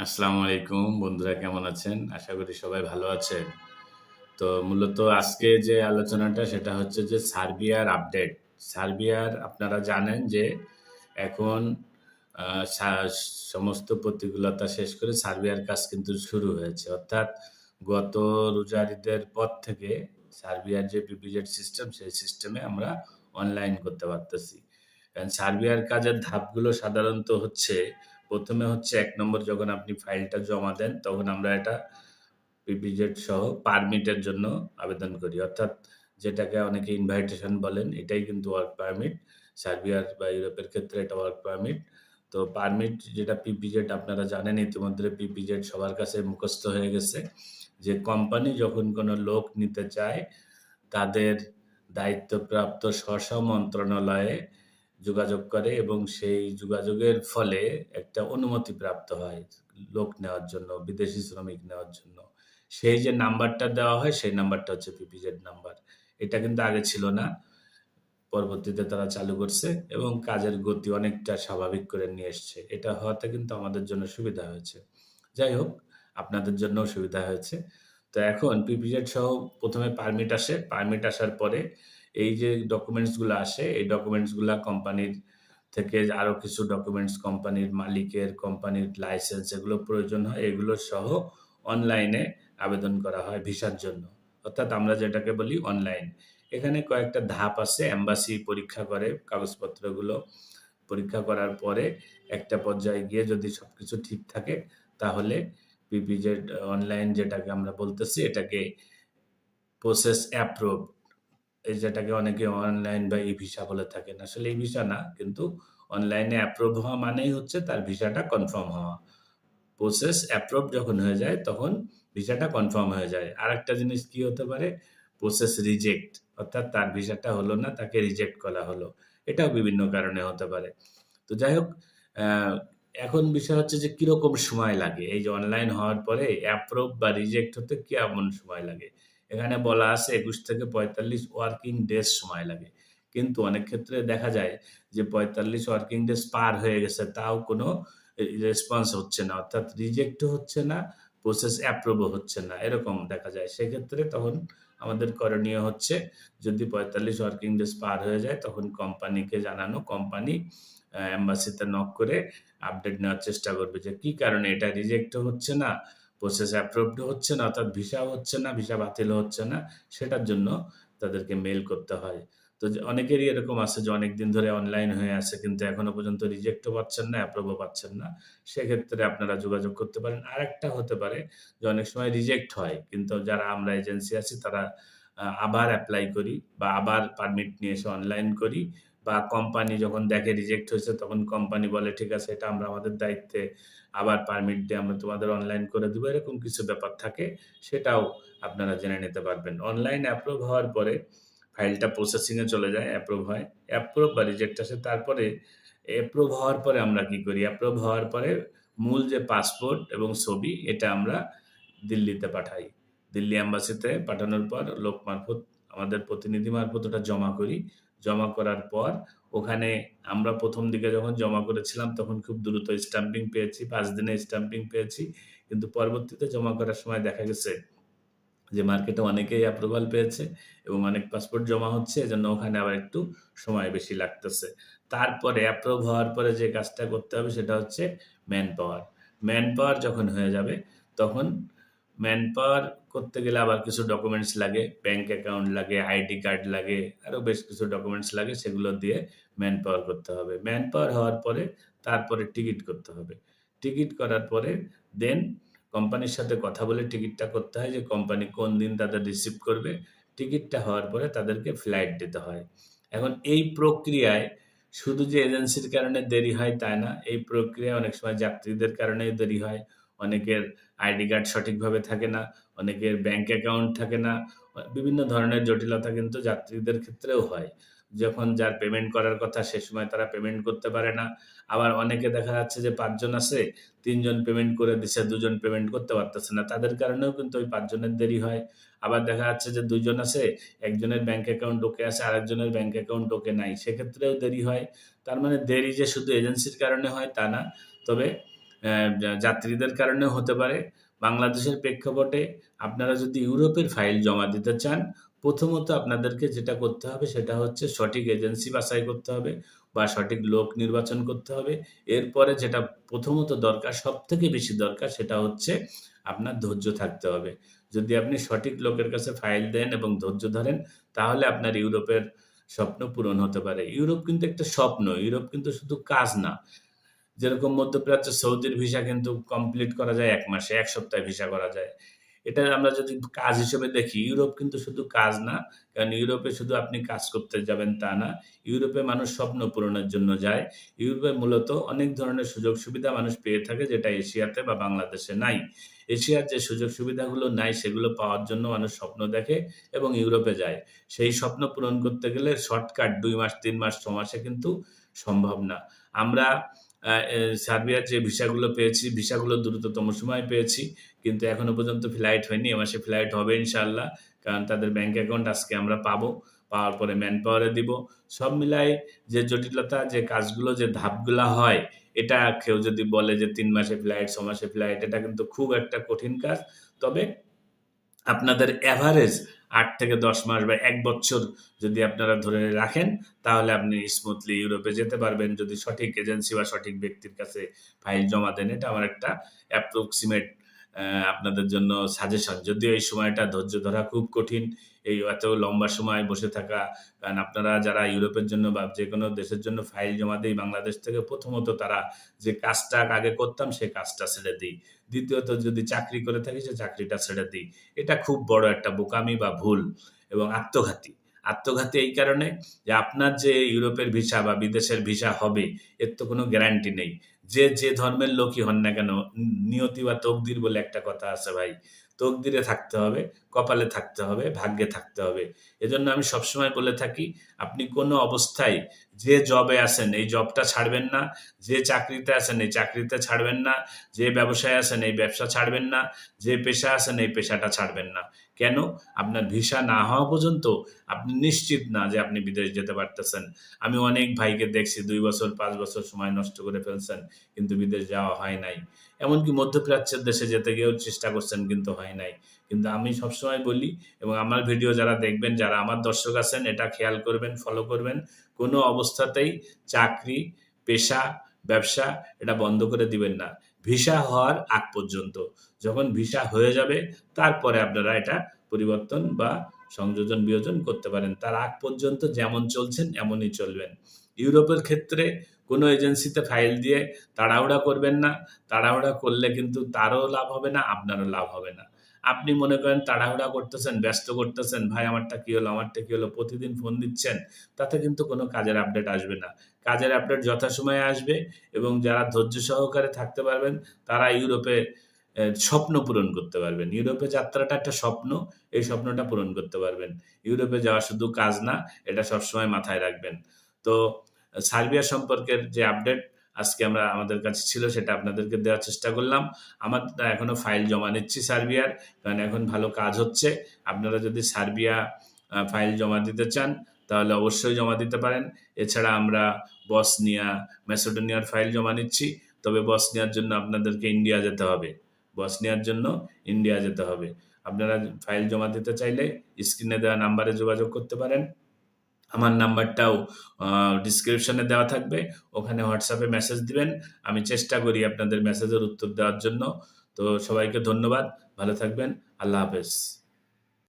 আসসালামু আলাইকুম বন্ধুরা, কেমন আছেন? আশা করি সবাই ভালো আছেন। তো মূলত আজকে যে আলোচনাটা, সেটা হচ্ছে যে সার্বিয়ার আপডেট। সার্বিয়ার, আপনারা জানেন যে এখন সমস্ত প্রতিকূলতা শেষ করে সার্বিয়ার কাজ কিন্তু শুরু হয়েছে। অর্থাৎ গত রোজার ঈদের পর থেকে সার্বিয়ার যে পিপিজেড সিস্টেম, সেই সিস্টেমে আমরা অনলাইন করতে পারতেছি। কারণ সার্বিয়ার কাজের ধাপগুলো সাধারণত হচ্ছে ১ম এ হচ্ছে এক নম্বর যখন আপনি ফাইলটা জমা দেন, তখন আমরা এটা পিপিজেড সহ পারমিটের জন্য আবেদন করি। অর্থাৎ যেটাকে অনেকে ইনভাইটেশন বলেন, এটাই কিন্তু ওয়ার্ক পারমিট। সার্বিয়ার বা ইউরোপের ক্ষেত্রে এটা ওয়ার্ক পারমিট। তো পারমিট যেটা পিপিজেড আপনারা জানেন, ইতিমধ্যে পিপিজেড সবার কাছে মুখস্থ হয়ে গেছে। যে কোম্পানি যখন কোনো লোক নিতে চায়, তাদের দায়িত্বপ্রাপ্ত স্ব-স্ব মন্ত্রণালয়ে যোগাযোগ করে এবং সেই যোগাযোগের ফলে একটা অনুমতি প্রাপ্ত হয় লোক নেওয়ার জন্য, বিদেশি শ্রমিক নেওয়ার জন্য। সেই যে নাম্বারটা দেওয়া হয় সেই নাম্বারটা হচ্ছে পিপিজেড নাম্বার। এটা কিন্তু আগে ছিল না। পরবর্তীতে তারা চালু করছে এবং কাজের গতি অনেকটা স্বাভাবিক করে নিয়ে এসছে। এটা হওয়াতে কিন্তু আমাদের জন্য সুবিধা হয়েছে। যাই হোক, আপনাদের জন্যও সুবিধা হয়েছে। তো এখন পিপিজেড সহ প্রথমে পারমিট আসে। পারমিট আসার পরে এই যে ডকুমেন্টসগুলা আসে, এই ডকুমেন্টসগুলা কোম্পানির থেকে আরও কিছু ডকুমেন্টস কোম্পানির মালিকের, কোম্পানির লাইসেন্স এগুলো প্রয়োজন হয়। এগুলো সহ অনলাইনে আবেদন করা হয় ভিসার জন্য। অর্থাৎ আমরা যেটাকে বলি অনলাইন। এখানে কয়েকটা ধাপ আছে। এম্বাসি পরীক্ষা করে কাগজপত্রগুলো। পরীক্ষা করার পরে একটা পর্যায়ে গিয়ে যদি সব কিছু ঠিক থাকে তাহলে পিপিজেড অনলাইন যেটাকে আমরা বলতেছি এটাকে প্রসেস অ্যাপ্রুভড এই যেটাকে অনেকে অনলাইন বা ই-ভিসা বলে থাকেন। আসলে ই-ভিসা না কিন্তু অনলাইনে অ্যাপ্রুভ হওয়া মানেই হচ্ছে তার ভিসাটা কনফার্ম হওয়া। প্রসেস অ্যাপ্রুভ যখন হয়ে যায় তখন ভিসাটা কনফার্ম হয়ে যায়। আরেকটা জিনিস কি হতে পারে? প্রসেস রিজেক্ট অর্থাৎ তার ভিসাটা হলো না, তাকে রিজেক্ট করা হলো। এটাও বিভিন্ন কারণে হতে পারে। তো যাই হোক এখন বিষয় হচ্ছে যে কীরকম সময় লাগে? এই যে অনলাইন হওয়ার পরে অ্যাপ্রুভ বা রিজেক্ট হতে কেমন সময় লাগে? এখানে বলা আছে ২১ থেকে ৪৫ ওয়ার্কিং ডেজ সময় লাগে। কিন্তু অনেক ক্ষেত্রে দেখা যায় যে ৪৫ ওয়ার্কিং ডেজ পার হয়ে গেছে তাও কোনো রেসপন্স হচ্ছে না। অর্থাৎ রিজেক্টও হচ্ছে না, প্রসেস অ্যাপ্রুভ হচ্ছে না। এরকম দেখা যায়। সেক্ষেত্রে তখন আমাদের করণীয় হচ্ছে যদি ৪৫ ওয়ার্কিং ডেজ পার হয়ে যায় তখন কোম্পানিকে জানানো। কোম্পানি আ এম্বাসিতে নক করে আপডেট নেওয়ার চেষ্টা করবে যে কি কারণে এটা রিজেক্টও হচ্ছে না, প্রসেস অ্যাপ্রুভড হচ্ছে না অর্থাৎ ভিসাও হচ্ছে না, ভিসা বাতিলও হচ্ছে না। সেটার জন্য তাদেরকে মেইল করতে হয়। তো অনেকেরই এরকম আছে যে অনেকদিন ধরে অনলাইন হয়ে আছে কিন্তু এখনও পর্যন্ত রিজেক্টও পাচ্ছেন না, অ্যাপ্রুভও পাচ্ছেন না। সেক্ষেত্রে আপনারা যোগাযোগ করতে পারেন। আরেকটা হতে পারে যে অনেক সময় রিজেক্ট হয়। কিন্তু যারা আমরা এজেন্সি আছি তারা আবার অ্যাপ্লাই করি বা আবার পারমিট নিয়ে এসে অনলাইন করি বা কোম্পানি যখন দেখে রিজেক্ট হয়েছে তখন কোম্পানি বলে ঠিক আছে এটা আমরা আমাদের দায়িত্বে আবার পারমিট দিয়ে আমরা তোমাদের অনলাইন করে দেবো এরকম কিছু ব্যাপার থাকে। সেটাও আপনারা জেনে নিতে পারবেন। অনলাইন অ্যাপ্রুভ হওয়ার পরে ফাইলটা প্রসেসিংয়ে চলে যায়, অ্যাপ্রুভ হয়। অ্যাপ্রুভ বা রিজেক্ট আসে তারপরে অ্যাপ্রুভ হওয়ার পরে আমরা কি করি? অ্যাপ্রুভ হওয়ার পরে মূল যে পাসপোর্ট এবং ছবি এটা আমরা দিল্লিতে পাঠাই। দিল্লি অ্যাম্বাসিতে পাঠানোর পর লোক মারফত আমাদের প্রতিনিধি মারফত ওটা জমা করি। জমা করার পর, ওখানে আমরা প্রথম দিকে যখন জমা করেছিলাম, তখন খুব দ্রুত স্ট্যাম্পিং পেয়েছি। পাঁচ দিনে স্ট্যাম্পিং পেয়েছি। কিন্তু পরবর্তীতে জমা করার সময় দেখা গেছে যে মার্কেটে অনেকেই অ্যাপ্রুভাল পেয়েছে এবং অনেক পাসপোর্ট জমা হচ্ছে। এজন্য ওখানে আবার একটু সময় বেশি লাগতেছে। তারপরে অ্যাপ্রুভ হওয়ার পরে যে কাজটা করতে হবে, সেটা হচ্ছে ম্যান পাওয়ার। ম্যান পাওয়ার যখন হয়ে যাবে, তখন ম্যান পাওয়ার করতে গেলে আবার কিছু ডকুমেন্টস লাগে। ব্যাংক অ্যাকাউন্ট লাগে, আইডি কার্ড লাগে, আরও বেশ কিছু ডকুমেন্টস লাগে সেগুলো দিয়ে ম্যান পাওয়ার করতে হবে। ম্যান পাওয়ার হওয়ার পরে তারপরে টিকিট করতে হবে। টিকিট করার পরে দেন কোম্পানির সাথে কথা বলে টিকিটটা করতে হয় যে কোম্পানি কোন দিন তাদের রিসিভ করবে। টিকিটটা হওয়ার পরে তাদেরকে ফ্লাইট দিতে হয়। এখন এই প্রক্রিয়ায় শুধু যে এজেন্সির কারণে দেরি হয় তাই না। এই প্রক্রিয়ায় অনেক সময় যাত্রীদের কারণেই দেরি হয়। অনেকের আইডি কার্ড সঠিকভাবে থাকে না, অনেকের ব্যাংক অ্যাকাউন্ট থাকে না। বিভিন্ন ধরনের জটিলতা কিন্তু যাত্রীদের ক্ষেত্রেও হয়। যখন যার পেমেন্ট করার কথা সে সময় তারা পেমেন্ট করতে পারে না। আবার অনেকে দেখা যাচ্ছে যে পাঁচজন আছে, তিনজন পেমেন্ট করে দিছে, দুজন পেমেন্ট করতে পারতেছে না। তাদের কারণেও কিন্তু ওই পাঁচজনের দেরি হয়। আবার দেখা যাচ্ছে যে দুজন আছে, একজনের ব্যাংক অ্যাকাউন্ট ওকে আছে, আরেকজনের ব্যাংক অ্যাকাউন্ট ওকে নাই। সেক্ষেত্রেও দেরি হয়। তার মানে দেরি যে শুধু এজেন্সির কারণে হয় তা না। তবে যাত্রীদের কারণেও হতে পারে। বাংলাদেশের প্রেক্ষাপটে আপনারা যদি ইউরোপের ফাইল জমা দিতে চান, প্রথমত আপনাদেরকে যেটা করতে হবে সেটা হচ্ছে সঠিক এজেন্সি বাছাই করতে হবে বা সঠিক লোক নির্বাচন করতে হবে। এরপরে যেটা প্রথমত দরকার সব থেকে বেশি দরকার সেটা হচ্ছে আপনার ধৈর্য থাকতে হবে। যদি আপনি সঠিক লোকের কাছে ফাইল দেন এবং ধৈর্য ধরেন, তাহলে আপনার ইউরোপের স্বপ্ন পূরণ হতে পারে। ইউরোপ কিন্তু একটা স্বপ্ন, ইউরোপ কিন্তু শুধু কাজ না যেরকম মধ্যপ্রাচ্য সৌদির ভিসা কিন্তু কমপ্লিট করা যায় এক মাসে, এক সপ্তাহে ভিসা করা যায়। এটা আমরা যদি কাজ হিসেবে দেখি, ইউরোপ কিন্তু শুধু কাজ না, কারণ ইউরোপে শুধু আপনি কাজ করতে যাবেন তা না। ইউরোপে মানুষ স্বপ্ন পূরণের জন্য যায়। ইউরোপে মূলত অনেক ধরনের সুযোগ সুবিধা মানুষ পেয়ে থাকে যেটা এশিয়াতে বা বাংলাদেশে নাই। এশিয়ার যে সুযোগ সুবিধাগুলো নাই, সেগুলো পাওয়ার জন্য মানুষ স্বপ্ন দেখে এবং ইউরোপে যায়। সেই স্বপ্ন পূরণ করতে গেলে শর্টকাট দুই মাস, তিন মাস, ছ মাসে কিন্তু সম্ভব না। আমরা সার্বিয়ার যে ভিসাগুলো পেয়েছি, ভিসাগুলো দ্রুততম সময় পেয়েছি, কিন্তু এখনও পর্যন্ত ফ্লাইট হয়নি। এ মাসে ফ্লাইট হবে ইনশাল্লাহ কারণ তাদের ব্যাংক অ্যাকাউন্ট আজকে আমরা পাবো, পাওয়ার পরে ম্যান পাওয়ারে দিব। সব মিলাই যে জটিলতা, যে কাজগুলো, যে ধাপগুলো হয়, এটা কেউ যদি বলে যে তিন মাসে ফ্লাইট, ছ মাসে ফ্লাইট, এটা কিন্তু খুব একটা কঠিন কাজ। তবে আপনাদের অ্যাভারেজ আট থেকে দশ মাস বা এক বছর যদি আপনারা ধরে রাখেন, তাহলে আপনি স্মুথলি ইউরোপে যেতে পারবেন। যদি সঠিক এজেন্সি বা সঠিক ব্যক্তির কাছে ফাইল জমা দেন, এটা আমার একটা অ্যাপ্রক্সিমেট আপনাদের জন্য সাজেশন যদিও এই সময়টা ধৈর্য ধরা খুব কঠিন, এই এত লম্বা সময় বসে থাকা, কারণ আপনারা যারা ইউরোপের জন্য বা যে কোনো দেশের জন্য ফাইল জমা দিই, বাংলাদেশ থেকে প্রথমত তারা যে কাজটা আগে করতাম সেই কাজটা ছেড়ে দিই। দ্বিতীয়ত যদি চাকরি করে থাকি, সে চাকরিটা ছেড়ে দিই। এটা খুব বড় একটা বোকামি বা ভুল এবং আত্মঘাতী। আত্মঘাতী এই কারণে যে আপনার যে ইউরোপের ভিসা বা বিদেশের ভিসা হবে, এর তো কোনো গ্যারান্টি নেই। যে যে ধর্মের লোকই হন না কেন, নিয়তি বা তকদির বলে একটা কথা আছে ভাই। তকদিরে থাকতে হবে, কপালে থাকতে হবে, ভাগ্যে থাকতে হবে। এজন্য আমি সবসময় বলে থাকি, আপনি কোনো অবস্থায় যে জবে আছেন, এই জবটা ছাড়বেন না, যে চাকরিতে আছেন, এই চাকরিতে ছাড়বেন না, যে ব্যবসায় আছেন, এই ব্যবসা ছাড়বেন না, যে পেশা আছেন, এই পেশাটা ছাড়বেন না। কেন? আপনার ভিসা না হওয়া পর্যন্ত আপনি নিশ্চিত না যে আপনি বিদেশ যেতে পারতেছেন। আমি অনেক ভাইকে দেখছি দুই বছর, পাঁচ বছর সময় নষ্ট করে ফেলছেন, কিন্তু বিদেশ যাওয়া হয় নাই। এমনকি মধ্যপ্রাচ্যের দেশে যেতে গিয়েও চেষ্টা করছেন, কিন্তু হয় নাই। কিন্তু আমি সবসময় বলি, এবং আমার ভিডিও যারা দেখবেন, যারা আমার দর্শক আছেন, এটা খেয়াল করবেন ফলো করবেন। কোনো অবস্থাতেই চাকরি, পেশা, ব্যবসা, এটা বন্ধ করে দিবেন না। ভিসা হওয়ার আগ পর্যন্ত। যখন ভিসা হয়ে যাবে, তারপরে আপনারা এটা পরিবর্তন বা সংযোজন বিয়োজন করতে পারেন। তার আগ পর্যন্ত যেমন চলছেন, এমনই চলবেন। ইউরোপের ক্ষেত্রে কোনো এজেন্সিতে ফাইল দিয়ে তাড়াহুড়া করবেন না। তাড়াহুড়া করলে কিন্তু তারও লাভ হবে না, আপনারও লাভ হবে না। আপনি মনে করেন তাড়াহুড়া করতেছেন, ব্যস্ত করতেছেন, ভাই, আমারটা কি হলো? আমারটা কি হলো? প্রতিদিন ফোন দিচ্ছেন, তাতে কিন্তু কোনো কাজের আপডেট আসবে না। কাজের আপডেট যথাসময়ে আসবে এবং যারা ধৈর্য সহকারে থাকতে পারবেন, তারা ইউরোপে স্বপ্ন পূরণ করতে পারবেন। ইউরোপে যাত্রাটা একটা স্বপ্ন, এই স্বপ্নটা পূরণ করতে পারবেন। ইউরোপে যাওয়া শুধু কাজ না, এটা সবসময় মাথায় রাখবেন। তো, সার্বিয়া সম্পর্কের যে আপডেট আজকে আমরা আমাদের কাছে ছিল, সেটা আপনাদেরকে দেওয়ার চেষ্টা করলাম। আমার এখনও ফাইল জমা নিচ্ছি সার্বিয়ার, কারণ এখন ভালো কাজ হচ্ছে। আপনারা যদি সার্বিয়া ফাইল জমা দিতে চান, তাহলে অবশ্যই জমা দিতে পারেন। এছাড়া আমরা বসনিয়া ম্যাসেডোনিয়ার ফাইল জমা নিচ্ছি। তবে বসনিয়ার জন্য আপনাদেরকে ইন্ডিয়া যেতে হবে। বসনিয়ার জন্য ইন্ডিয়া যেতে হবে। আপনারা ফাইল জমা দিতে চাইলে স্ক্রিনে দেওয়া নাম্বারে যোগাযোগ করতে পারেন। আমার নাম্বারটাও ডিসক্রিপশনে দেওয়া থাকবে। ওখানে হোয়াটসঅ্যাপে মেসেজ দিবেন। আমি চেষ্টা করি আপনাদের মেসেজের উত্তর দেওয়ার জন্য। তো সবাইকে ধন্যবাদ। ভালো থাকবেন। আল্লাহ হাফেজ।